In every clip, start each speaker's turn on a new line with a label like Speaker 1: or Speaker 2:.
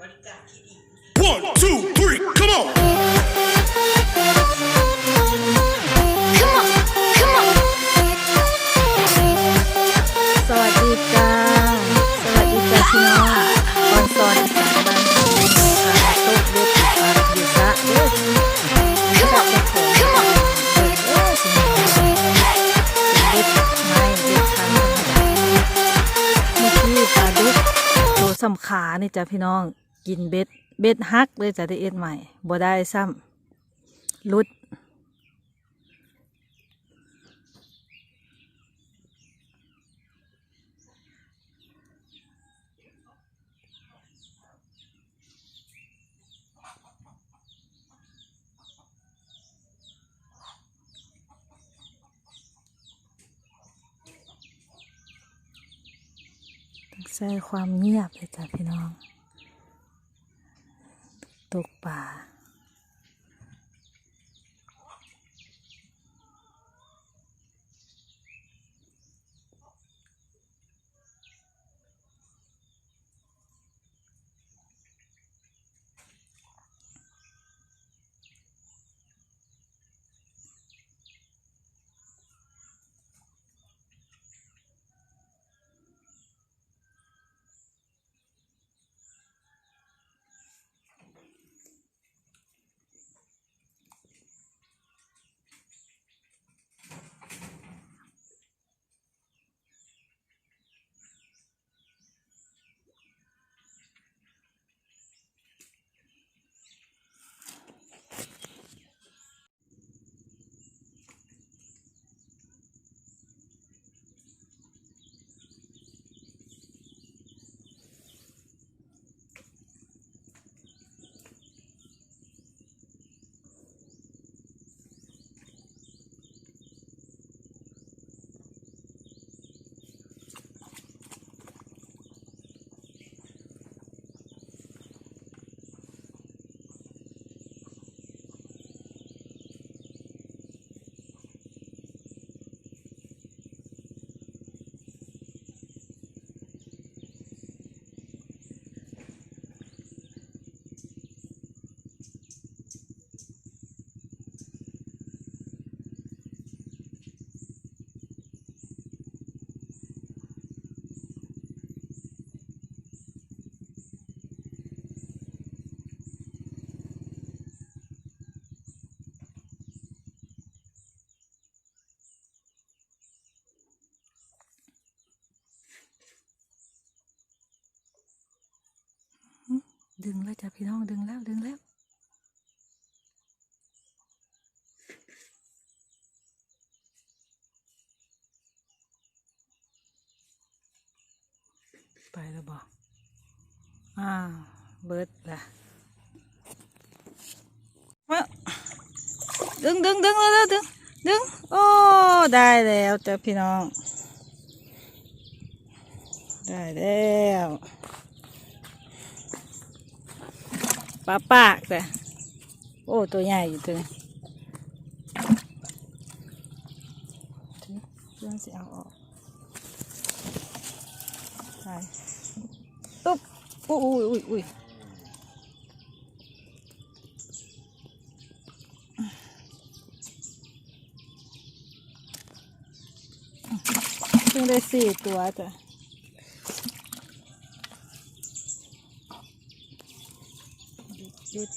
Speaker 1: บริการที่ดี
Speaker 2: One, two, three, come on!
Speaker 3: Come on, come on.
Speaker 4: สวัสดีจ้า สวัสดีจ้าพี่น้องออนซอนอีสานบ้านเราค่ะโต๊ะเล็กปากอยู่ซะเด้อ
Speaker 3: Come on, come on.
Speaker 4: เออเออสิเล็ดไม่เล็ดคันเมื่อกี้ปลาดุกตัวสำขานี่จ้ะพี่น้อง กินเบ็ดเบ็ดฮักเลยจะได้เอ็ดใหม่บ่ได้ซ้ำลุดต้องใส่ความเงียบเลยจ้ะพี่น้อง ต ดึงแล้วจ้ะพี่น้องดึงแล้วดึงแล้ว ไปแล้วบอกอ้าวเบิร์ดละมาดึงดึงดึงแล้วดึงดึงโอ้ได้แล้วจ้ะพี่น้อง ได้แล้ว ปลาปากแต่โอ้ ตัวใหญ่อยู่ตัวนี้เรื่องสิเอาออกไปตุ๊บอุ้ยอุ้ยอุ้ยเพิ่งได้สี่ตัวจ้ะุด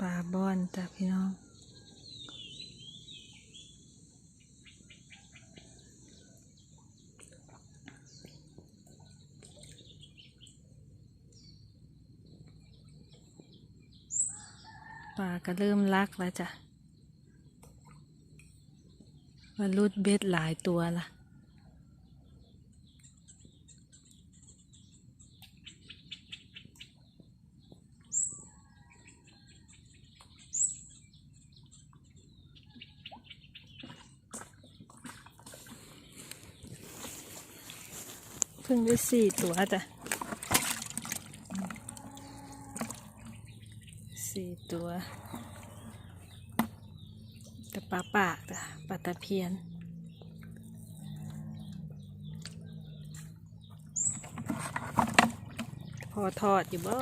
Speaker 4: ปลาบอนจ้ะพี่น้องปลาก็เริ่มลักแล้วจ้ะมันรุดเบ็ดหลายตัวละเพิ่งได้สี่ตัวจ้ะสี่ตัวแต่ปลาปากจ้ะปลาตะเพียนพอทอดอยู่บ่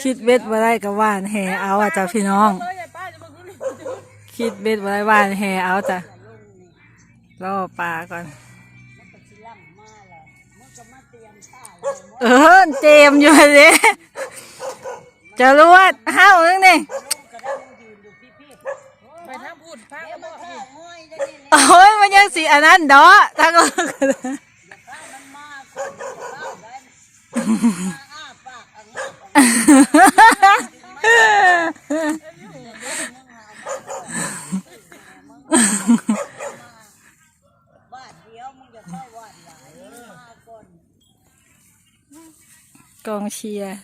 Speaker 4: คิดเบ็ดบ่ได้ก็ว่านแหเอาอะจ้ะพี่น้อง คิดเบ็ดบ่ได้ว่านแหเอาจ้ะรอปลาก่อน เออเจมส์อยู่เลยจะรู้ว่าห้าวนึงนี่
Speaker 1: ไปทางพูดพัก
Speaker 4: โอ้ยมันยังสีอันนั้นดอทั้ง
Speaker 5: บาทเดียวมึงจะเข้าวาดหลายมาก่อน
Speaker 4: กองเชียร์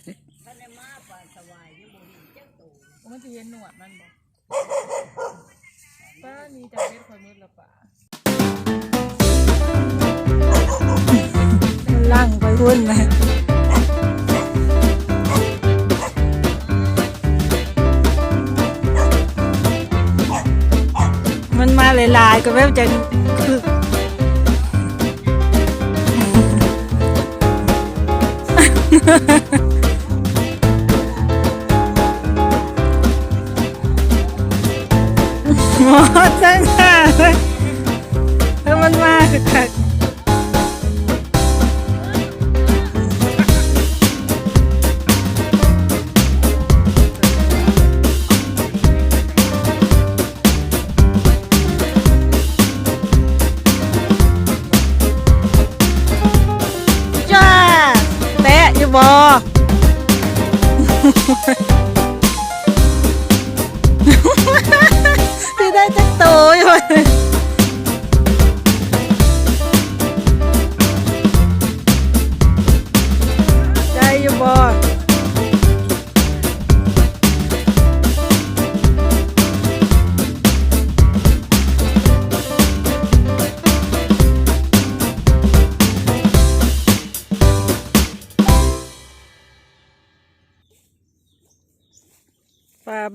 Speaker 5: ท่านได้มาป่าสวายยังบ่เห็นจักตัว
Speaker 1: มันจะเห็นหนวดมันบ่ป้านี่จะเพชรคอยมืดละป่า
Speaker 4: มันลั่งไปหุ้นเลยมันมาหลายๆก็แบบจะคือ 呵 呵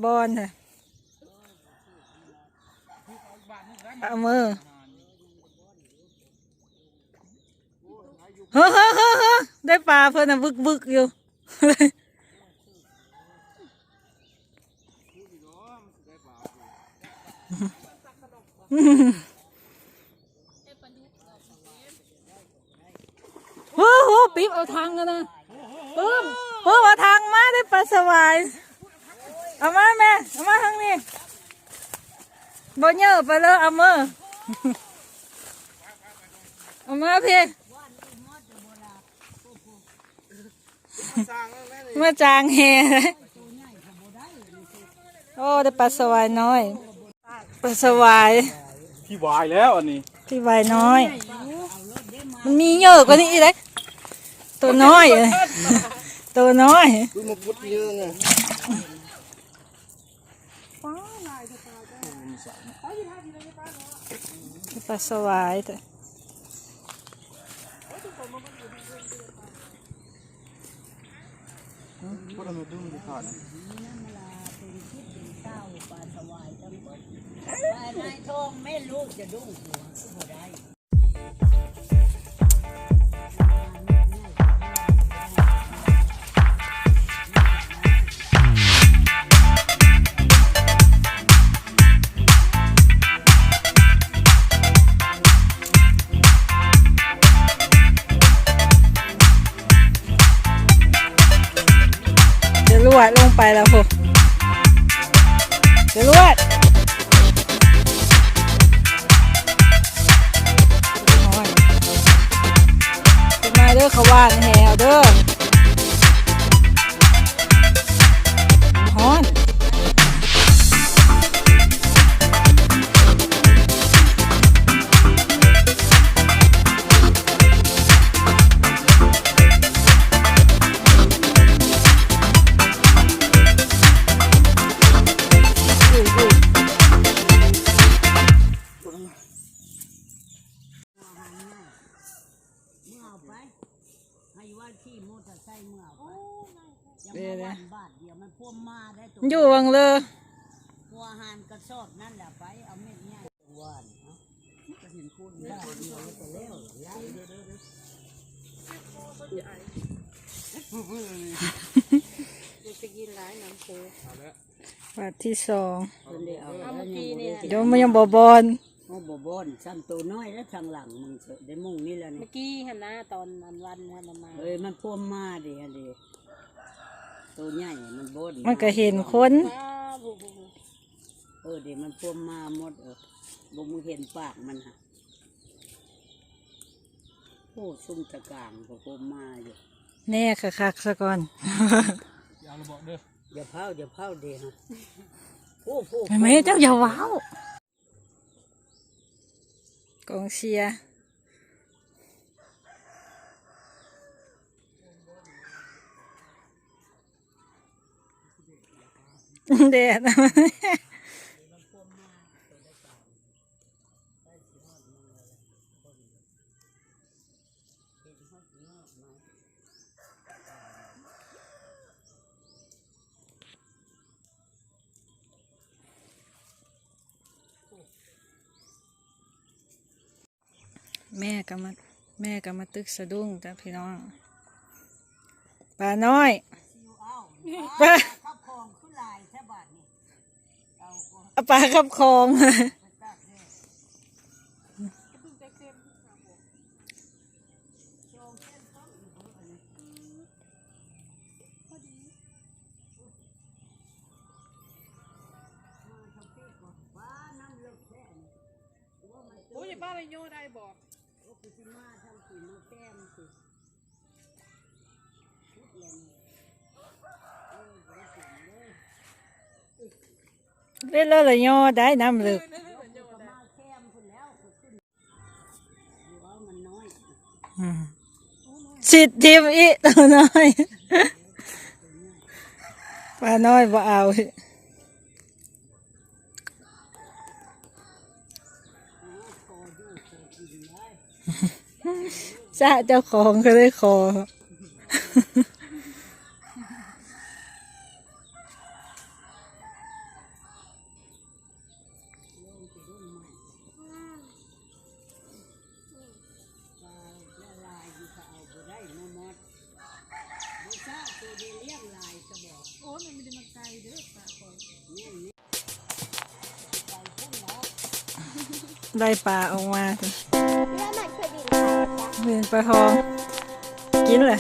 Speaker 4: บอนค่ะเอามือเฮ้อเฮ้อเฮ้อเฮ้อได้ปลาเพื่อนนะบึกบึกอยู่โอ้โหปิ๊บเอาทางกันนะปึ๊บปึ๊บเอาทางมาได้ปลาสวาย เอามาแม่เอามาทางนี้บ่เยอะไปเลยเอามือเอามาพี่มาจางแฮเลยโอ้ได้ปลาสวายน้อยปลาสวาย
Speaker 2: พี่วายแล้วอันนี้
Speaker 4: ที่วายน้อย มันมีเยอะกว่านี้อีกเลยตัวน้อยเลยตัวน้อย
Speaker 2: ดูมาพุดเยอะไง
Speaker 4: ปลาสวายแต่
Speaker 2: พุดมันดูมันขาดนะ
Speaker 5: เต้าป่าสวายทั้งหมดป่านายทองแม่ลูกจะดุ้งหัว
Speaker 4: แล้วพวกเดี๋ยวรวดน้อยอเขาว่าแฮวเด้อฮ้อน
Speaker 5: เดี๋
Speaker 4: ยว
Speaker 5: มา
Speaker 4: ๆ
Speaker 5: วันบาทเดียวมันพ่วมมาได้ตัว
Speaker 4: อยู่วังเลย
Speaker 5: พัวหานกระสอบนั่นแหละไปเอาเม็ดใหญ่หวานเนาะก็เห็นพูดได้เดียวแล้วก็แล้วย้ายจะกินหลายน้ำโค
Speaker 4: บาทที่สอง
Speaker 5: คนเดียวเอาแล้วยังบ่ได้กิน
Speaker 4: เดี๋ยวมันยังบอบอล
Speaker 5: โอ้บ่บอนซ้ำตัวน้อยแล้วทางหลังมึงเสอะได้มุ่งนี่แหละนี่
Speaker 6: เมื่อกี้เห็นนะตอนวันวันๆวันมา
Speaker 5: เอ้ยมันพ่วมมาดิอันนี้ ตัวใหญ่มันบน
Speaker 4: มันก็เห็นคน
Speaker 6: ว้าวบุบุบุ
Speaker 5: เออเดี๋ยวมันพ่วมมาหมดเออบ่มึงเห็นปากมันฮะโอ้ซุ่มตะกลางก็พ่วมมาอยู่
Speaker 4: แน่คักๆซะก่อน
Speaker 2: ยาวระบอกเด้อ
Speaker 5: อย่าเผาอย่าเผาเดี๋ยวฮะโอ้โห
Speaker 4: เห็นไหมเจ้าอย่าว้าวกองเชียร์ แดดแม่ก็มาแม่ก็มาตึกสะดุ้งจ้ะพี่น้องปลาน้อยปลา ปลาขับคลอง
Speaker 5: ไปตักเลยว้าน้ำเนี้
Speaker 1: โอ้ยไปโยได้บอก
Speaker 5: โอ้คือมาทำสีมาแก้มสิชุดเลยนี่เออบ่ได้สิ เล่
Speaker 4: นแล้วละย่อได้น้ำลึกสิทธิ์ทีมอีตัวน้อยปลาน้อยบ่เอาจ้าเจ้าของก็ได้ขอ
Speaker 5: ไปพุ่นแล้ว
Speaker 4: ได้ปลาออกมา
Speaker 3: แล้วมันเคยบินไปจ้ะ
Speaker 4: เป็นปลาทอง กินเลย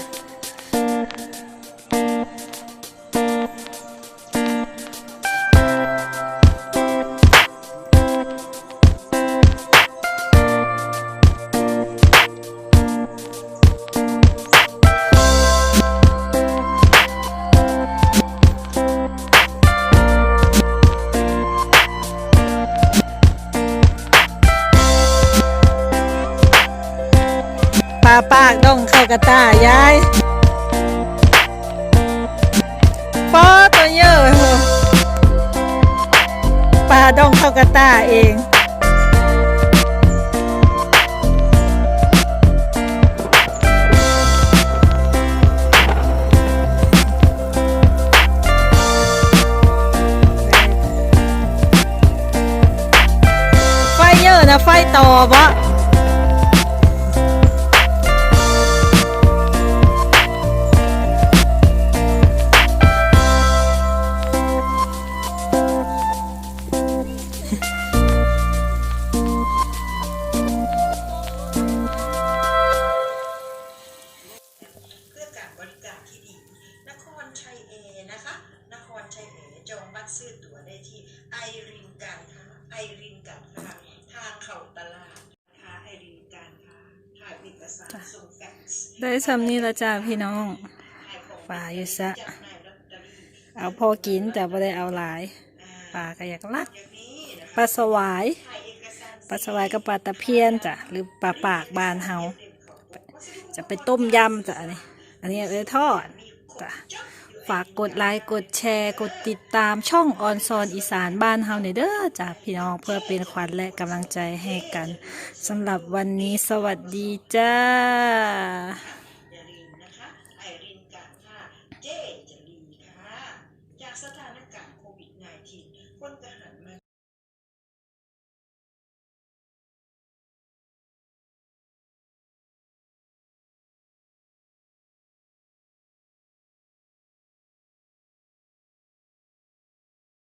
Speaker 4: ปลาปากดองเข้ากระตายายปอตัวเยอะปลาดองเข้ากระตาเองไฟเยอะนะไฟต่อบ่
Speaker 7: ตรซื้อตั๋วได้ที่ไอรินการค้าไอรินการค้าทางเข้าตลาดค้าไอรินการค้าถ่ายเอกสารส่งแฟกซ์
Speaker 4: ได้สำนี้ละจ้าพี่น้องป่าอยู่ซะ เอาพอกินแต่ไม่ได้เอาหลายป่าก็อยากลักปลาสวายปลาสวายกับปลาตะเพียนจ้ะหรือปลาปากบานเฮาจะไปต้มยำจ้ะอันนี้ อันนี้เอาไปทอดจ้ะ ฝากกดไลค์กดแชร์ กดติดตามช่องออนซอนอีสานบ้านเฮาเนอยเด้อจ้ะพี่น้องเพื่อเป็นขวัญและกำลังใจให้กันสำหรับวันนี้สวัสดีจ้า